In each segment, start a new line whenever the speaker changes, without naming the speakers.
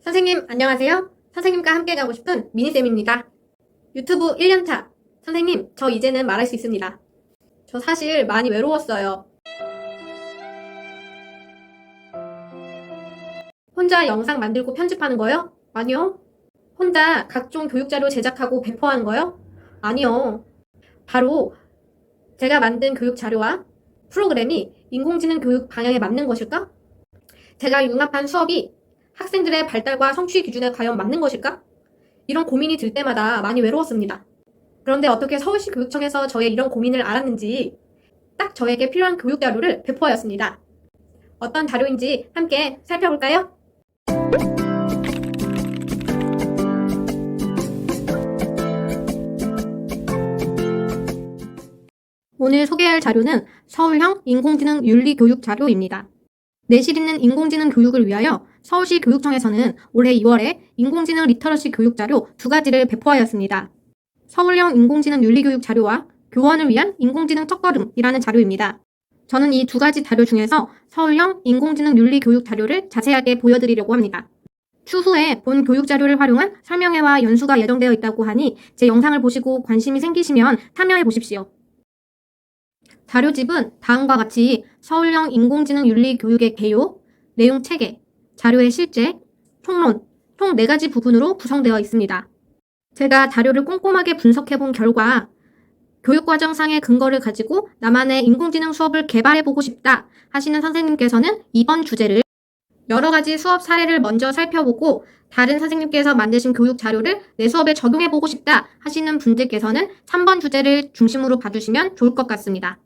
선생님, 안녕하세요. 선생님과 함께 가고 싶은 미니쌤입니다. 유튜브 1년차. 선생님, 저 이제는 말할 수 있습니다. 저 사실 많이 외로웠어요. 혼자 영상 만들고 편집하는 거요? 아니요. 혼자 각종 교육자료 제작하고 배포하는 거요? 아니요. 바로 제가 만든 교육자료와 프로그램이 인공지능 교육 방향에 맞는 것일까? 제가 융합한 수업이 학생들의 발달과 성취 기준에 과연 맞는 것일까? 이런 고민이 들 때마다 많이 외로웠습니다. 그런데 어떻게 서울시 교육청에서 저의 이런 고민을 알았는지 딱 저에게 필요한 교육 자료를 배포하였습니다. 어떤 자료인지 함께 살펴볼까요? 오늘 소개할 자료는 서울형 인공지능 윤리 교육 자료입니다. 내실 있는 인공지능 교육을 위하여 서울시 교육청에서는 올해 2월에 인공지능 리터러시 교육 자료 두 가지를 배포하였습니다. 서울형 인공지능 윤리 교육 자료와 교원을 위한 인공지능 첫걸음이라는 자료입니다. 저는 이 두 가지 자료 중에서 서울형 인공지능 윤리 교육 자료를 자세하게 보여드리려고 합니다. 추후에 본 교육 자료를 활용한 설명회와 연수가 예정되어 있다고 하니 제 영상을 보시고 관심이 생기시면 참여해 보십시오. 자료집은 다음과 같이 서울형 인공지능 윤리 교육의 개요, 내용 체계, 자료의 실제, 총론, 총 4가지 부분으로 구성되어 있습니다. 제가 자료를 꼼꼼하게 분석해 본 결과 교육과정상의 근거를 가지고 나만의 인공지능 수업을 개발해 보고 싶다 하시는 선생님께서는 이번 주제를 여러 가지 수업 사례를 먼저 살펴보고 다른 선생님께서 만드신 교육 자료를 내 수업에 적용해 보고 싶다 하시는 분들께서는 3번 주제를 중심으로 봐주시면 좋을 것 같습니다.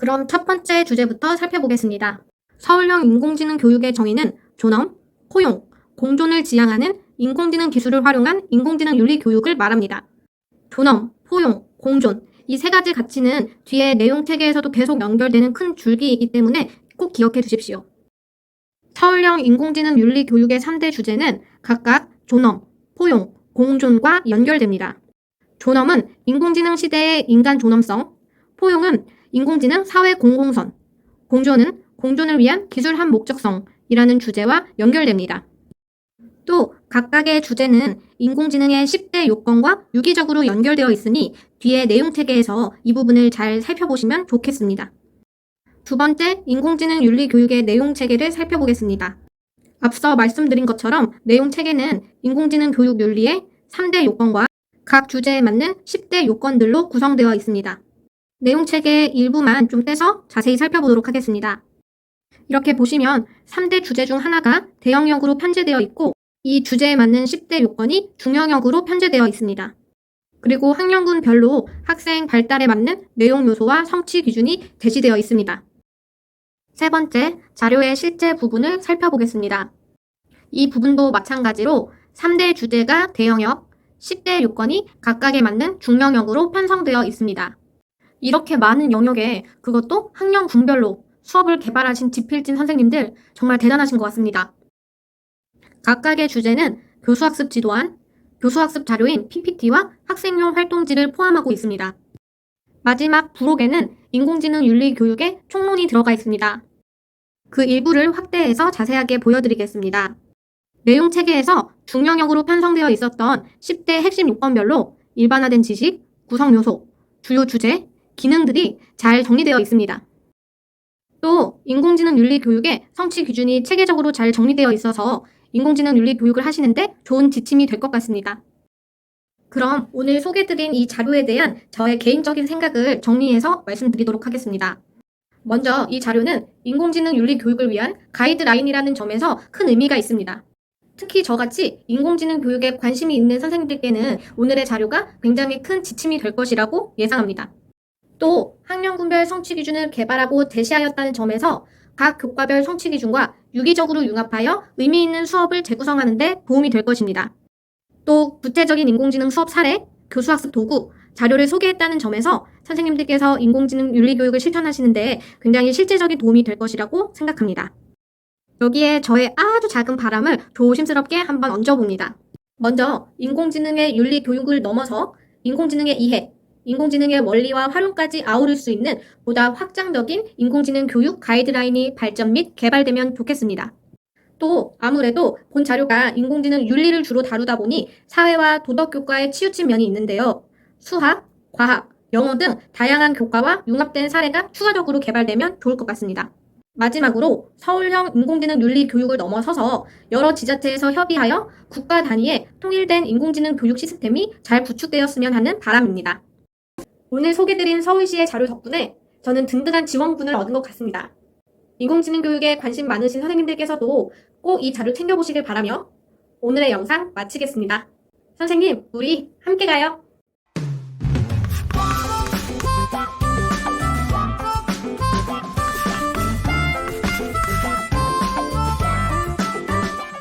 그럼 첫 번째 주제부터 살펴보겠습니다. 서울형 인공지능 교육의 정의는 존엄, 포용, 공존을 지향하는 인공지능 기술을 활용한 인공지능 윤리 교육을 말합니다. 존엄, 포용, 공존 이 세 가지 가치는 뒤에 내용 체계에서도 계속 연결되는 큰 줄기이기 때문에 꼭 기억해 주십시오. 서울형 인공지능 윤리 교육의 3대 주제는 각각 존엄, 포용, 공존과 연결됩니다. 존엄은 인공지능 시대의 인간 존엄성, 포용은 인공지능 사회 공공선, 공존은 공존을 위한 기술한 목적성이라는 주제와 연결됩니다. 또 각각의 주제는 인공지능의 10대 요건과 유기적으로 연결되어 있으니 뒤에 내용 체계에서 이 부분을 잘 살펴보시면 좋겠습니다. 두 번째, 인공지능 윤리 교육의 내용 체계를 살펴보겠습니다. 앞서 말씀드린 것처럼 내용 체계는 인공지능 교육 윤리의 3대 요건과 각 주제에 맞는 10대 요건들로 구성되어 있습니다. 내용 체계의 일부만 좀 떼서 자세히 살펴보도록 하겠습니다. 이렇게 보시면 3대 주제 중 하나가 대형역으로 편제되어 있고 이 주제에 맞는 10대 요건이 중형역으로 편제되어 있습니다. 그리고 학년군별로 학생 발달에 맞는 내용 요소와 성취 기준이 제시되어 있습니다. 세 번째, 자료의 실제 부분을 살펴보겠습니다. 이 부분도 마찬가지로 3대 주제가 대형역, 10대 요건이 각각에 맞는 중형역으로 편성되어 있습니다. 이렇게 많은 영역에 그것도 학년 군별로 수업을 개발하신 지필진 선생님들 정말 대단하신 것 같습니다. 각각의 주제는 교수학습 지도안, 교수학습 자료인 PPT와 학생용 활동지를 포함하고 있습니다. 마지막 부록에는 인공지능 윤리 교육의 총론이 들어가 있습니다. 그 일부를 확대해서 자세하게 보여드리겠습니다. 내용 체계에서 중형역으로 편성되어 있었던 10대 핵심 요건별로 일반화된 지식, 구성 요소, 주요 주제, 기능들이 잘 정리되어 있습니다. 또 인공지능 윤리 교육의 성취 기준이 체계적으로 잘 정리되어 있어서 인공지능 윤리 교육을 하시는데 좋은 지침이 될 것 같습니다. 그럼 오늘 소개드린 이 자료에 대한 저의 개인적인 생각을 정리해서 말씀드리도록 하겠습니다. 먼저 이 자료는 인공지능 윤리 교육을 위한 가이드라인이라는 점에서 큰 의미가 있습니다. 특히 저같이 인공지능 교육에 관심이 있는 선생님들께는 오늘의 자료가 굉장히 큰 지침이 될 것이라고 예상합니다. 또 학년군별 성취 기준을 개발하고 제시하였다는 점에서 각 교과별 성취 기준과 유기적으로 융합하여 의미 있는 수업을 재구성하는 데 도움이 될 것입니다. 또 구체적인 인공지능 수업 사례, 교수학습 도구, 자료를 소개했다는 점에서 선생님들께서 인공지능 윤리교육을 실천하시는데 굉장히 실제적인 도움이 될 것이라고 생각합니다. 여기에 저의 아주 작은 바람을 조심스럽게 한번 얹어봅니다. 먼저 인공지능의 윤리교육을 넘어서 인공지능의 이해, 인공지능의 원리와 활용까지 아우를 수 있는 보다 확장적인 인공지능 교육 가이드라인이 발전 및 개발되면 좋겠습니다. 또 아무래도 본 자료가 인공지능 윤리를 주로 다루다 보니 사회와 도덕 교과에 치우친 면이 있는데요. 수학, 과학, 영어 등 다양한 교과와 융합된 사례가 추가적으로 개발되면 좋을 것 같습니다. 마지막으로 서울형 인공지능 윤리 교육을 넘어서서 여러 지자체에서 협의하여 국가 단위의 통일된 인공지능 교육 시스템이 잘 구축되었으면 하는 바람입니다. 오늘 소개드린 서울시의 자료 덕분에 저는 든든한 지원군을 얻은 것 같습니다. 인공지능 교육에 관심 많으신 선생님들께서도 꼭 이 자료 챙겨보시길 바라며 오늘의 영상 마치겠습니다. 선생님, 우리 함께 가요.